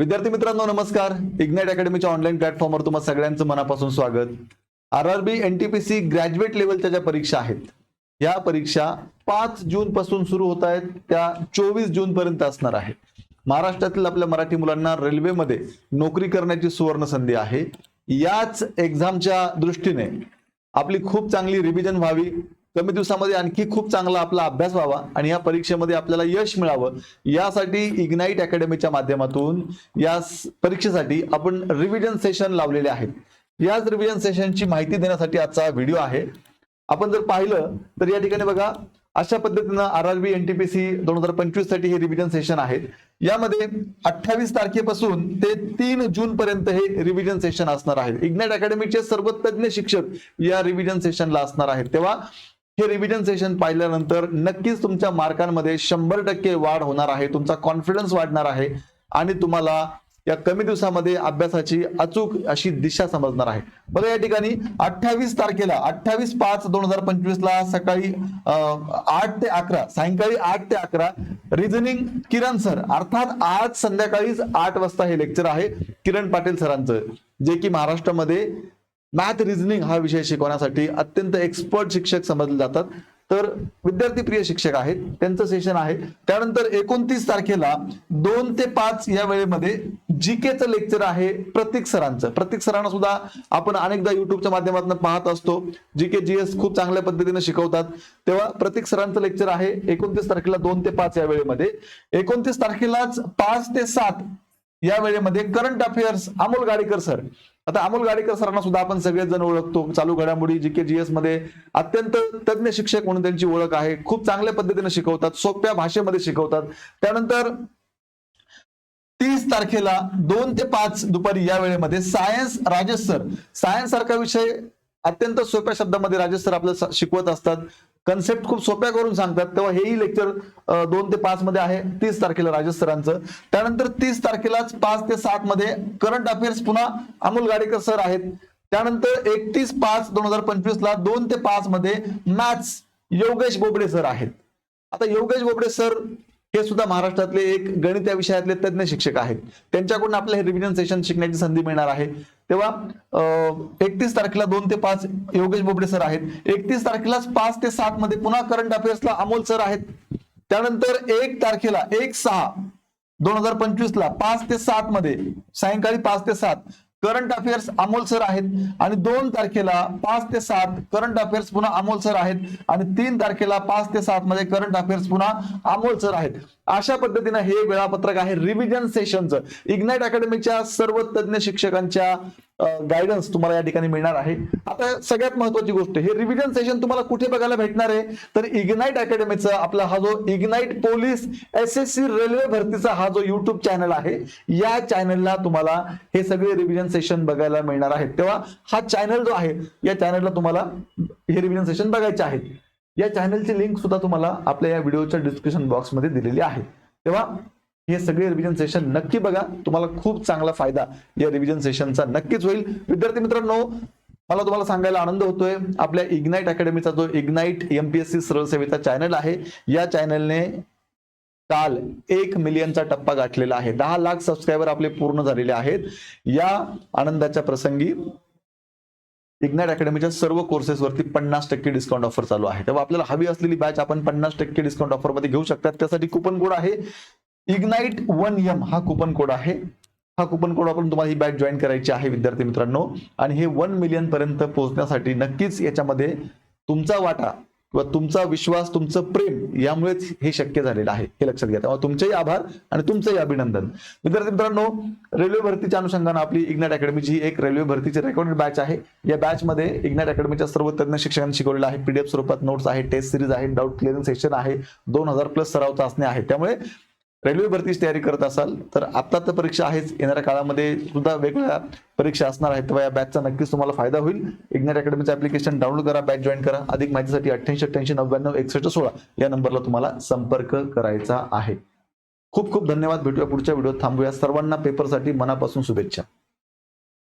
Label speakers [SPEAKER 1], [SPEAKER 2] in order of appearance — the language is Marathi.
[SPEAKER 1] विद्यार्थी मित्रांनो नमस्कार. इग्नाइट अकॅडमीच्या ऑनलाईन प्लॅटफॉर्मवर तुम्हाला सगळ्यांचं मनापासून स्वागत. R R B N T P C graduate लेवलच्या ज्या परीक्षा आहेत या परीक्षा पाच जून पासून सुरू होत आहेत त्या चोवीस जून पर्यंत असणार आहेत महाराष्ट्रातील आपल्या मराठी मुलांना रेल्वेमध्ये नोकरी करण्याची सुवर्ण संधी आहे. याच एक्झामच्या दृष्टीने आपली खूप चांगली रिव्हिजन व्हावी. कमी दिवसामध्ये आणखी खूप चांगला आपला अभ्यास व्हावा आणि या परीक्षेमध्ये आपल्याला यश मिळावं. यासाठी इग्नाईट अकॅडमीच्या माध्यमातून या परीक्षेसाठी आपण रिव्हिजन सेशन लावलेले आहेत. याच रिव्हिजन सेशनची माहिती देण्यासाठी आजचा व्हिडिओ आहे. आपण जर पाहिलं तर या ठिकाणी बघा अशा पद्धतीनं R R B N T P C दोन हजार पंचवीससाठी हे रिव्हिजन सेशन आहेत. यामध्ये अठ्ठावीस तारखेपासून ते तीन जून पर्यंत हे रिव्हिजन सेशन असणार आहे इग्नाइट अकॅडमीचे सर्व तज्ज्ञ शिक्षक या रिव्हिजन सेशनला असणार आहेत. तेव्हा हे रिव्हिजन सेशन पाहिल्यानंतर नक्कीच तुमच्या मार्कांमध्ये शंभर टक्के वाढ होणार आहे तुमचा कॉन्फिडन्स वाढणार आहे आणि तुम्हाला या कमी दिवसामध्ये अभ्यासाची अचूक अशी दिशा समजणार आहे. बघा या ठिकाणी अठ्ठावीस तारखेला अठ्ठावीस पाच दोन हजार पंचवीस ला सकाळी आठ ते अकरा सायंकाळी आठ ते अकरा रिझनिंग किरण सर अर्थात आज संध्याकाळीच आठ वाजता हे लेक्चर आहे किरण पाटील सरांचं जे की महाराष्ट्रामध्ये मॅथ रिझनिंग हा विषय शिकवण्यासाठी अत्यंत एक्सपर्ट शिक्षक समजले जातात. तर विद्यार्थी प्रिय शिक्षक आहेत त्यांचं सेशन आहे. त्यानंतर एकोणतीस तारखेला दोन ते पाच या वेळेमध्ये जी केचं लेक्चर आहे प्रतीक सरांचं. प्रतीक सरांना सुद्धा आपण अनेकदा युट्यूबच्या माध्यमातून पाहत असतो. जी के जी एस खूप चांगल्या पद्धतीने शिकवतात. तेव्हा प्रतीक सरांचं लेक्चर आहे एकोणतीस तारखेला दोन ते पाच या वेळेमध्ये. एकोणतीस तारखेलाच पाच ते सात या वेळेमध्ये current affairs Amol Gadekar sir आता अमोल गाडेकर सरांना सुद्धा आपण सगळेच जण ओळखतो. चालू घडामोडी जी के जी एसमध्ये अत्यंत तज्ज्ञ शिक्षक म्हणून त्यांची ओळख आहे. खूप चांगल्या पद्धतीने शिकवतात सोप्या भाषेमध्ये शिकवतात. त्यानंतर तीस तारखेला दोन ते पाच दुपारी या वेळेमध्ये सायन्स राजेश सर सायन्स सारखा विषय अत्यंत सोप्या शब्दामध्ये राजेश सर आपल्याला शिकवत असतात. कन्सेप्ट खूप सोप्या करून सांगतात. तेव्हा हेही लेक्चर दोन ते पाच मध्ये आहे. तीस तारखेला राजेश सरांचं. त्यानंतर तीस तारखेलाच पाच ते सात मध्ये करंट अफेअर्स पुन्हा अमोल गाडेकर सर आहेत. त्यानंतर एकतीस पाच दोन हजार पंचवीस ला दोन ते पाच मध्ये मॅथ्स योगेश बोबडे सर आहेत. आता योगेश बोबडे सर हे सुद्धा महाराष्ट्रातले एक गणित या विषयातले तज्ज्ञ शिक्षक आहेत. त्यांच्याकडून आपल्याला हे रिव्हिजन सेशन शिकण्याची संधी मिळणार आहे. तेव्हा एकतीस तारखेला दोन ते पाच योगेश बोबडे सर आहेत. एकतीस तारखेलाच पाच ते सात मध्ये पुन्हा करंट अफेअर्सला अमोल सर आहेत. त्यानंतर एक तारखेला एक सहा दोन हजार पंचवीस ला पाच ते सात मध्ये सायंकाळी पाच ते सात करंट अफेअर्स अमोल सर आहेत आणि दोन तारखेला पाच ते सात करंट अफेअर्स पुन्हा अमोल सर आहेत आणि तीन तारखेला पाच ते सात मध्ये करंट अफेअर्स पुन्हा अमोल सर आहेत. अशा पद्धतीनं हे वेळापत्रक आहे रिव्हिजन सेशनचं. इग्नाइट अकॅडमीच्या सर्व तज्ज्ञ शिक्षकांच्या गायडन्स तुम्हाला या ठिकाणी मिळणार आहे. आता सगळ्यात महत्वाची गोष्ट हे रिव्हिजन सेशन तुम्हाला कुठे बघायला भेटणार आहे? तर इग्नाइट अकॅडमीचा आपला हा जो ignite police S S C railway भरतीचा हा जो युट्यूब चॅनल आहे या चॅनलला तुम्हाला हे सगळे रिव्हिजन सेशन बघायला मिळणार आहेत. तेव्हा हा चॅनल जो आहे या चॅनलला तुम्हाला हे रिव्हिजन सेशन बघायचे आहेत. या चॅनलची लिंक सुद्धा तुम्हाला आपल्या या व्हिडिओच्या डिस्क्रिप्शन बॉक्समध्ये दिलेली आहे. तेव्हा हे सगळे रिव्हिजन सेशन नक्की बघा. तुम्हाला खूप चांगला फायदा या रिव्हिजन सेशनचा नक्कीच होईल. विद्यार्थी मित्रांनो मला तुम्हाला सांगायला आनंद होतोय. आपल्या इग्नाइट अकॅडमीचा जो इग्नाइट एमपीएससी सरळ सेवेचा चॅनल आहे या चॅनलने काल एक मिलियनचा टप्पा गाठलेला आहे. दहा लाख सबस्क्रायबर आपले पूर्ण झालेले आहेत. या आनंदाच्या प्रसंगी इग्नाइट अकॅडमीच्या सर्व कोर्सेसवरती पन्नास टक्के डिस्काउंट ऑफर चालू आहे. तेव्हा आपल्याला हवी असलेली बॅच आपण पन्नास टक्के डिस्काउंट ऑफरमध्ये घेऊ शकतात. त्यासाठी कुपन कोड आहे. इग्नाइट वन यम हा कुपन कोड आहे. हा कुपन कोड वापरून तुम्हाला ही बॅच जॉईन करायची आहे विद्यार्थी मित्रांनो. आणि हे वन मिलियन पर्यंत पोहोचण्यासाठी नक्कीच याच्यामध्ये तुमचा वाटा किंवा तुमचा विश्वास तुमचं प्रेम यामुळेच हे शक्य झालेलं आहे. हे लक्षात घ्या. तेव्हा तुमचेही आभार आणि तुमचंही अभिनंदन. विद्यार्थी मित्रांनो रेल्वे भरतीच्या अनुषंगानं आपली इग्नाट अकॅडमीची ही एक रेल्वे भरतीची रेकॉर्डेड बॅच आहे. या बॅचमध्ये इग्नाट अकॅडमीच्या सर्व तज्ञ शिक्षकांनी शिकवलेलं आहे. पीडीएफ स्वरूपात नोट्स आहे टेस्ट सिरीज आहे डाऊट क्लिअरिंग सेशन आहे दोन हजार प्लस सराव चाचणी आहे त्यामुळे रेल्वे भरतीची तयारी करत असाल तर आता तर परीक्षा आहेच. येणाऱ्या काळामध्ये सुद्धा वेगवेगळ्या परीक्षा असणार आहेत. तेव्हा या बॅचचा नक्कीच तुम्हाला फायदा होईल. इग्नेट अकॅडमीचं ऍप्लिकेशन डाउनलोड करा बॅच जॉईन करा. अधिक माहितीसाठी अठ्ठ्याऐंशी अठ्ठ्याऐंशी नव्याण्णव एकसष्ट सोळा या नंबरला तुम्हाला संपर्क करायचा आहे. खूप खूप धन्यवाद. भेटूया पुढच्या व्हिडिओत. थांबूया. सर्वांना पेपरसाठी मनापासून शुभेच्छा.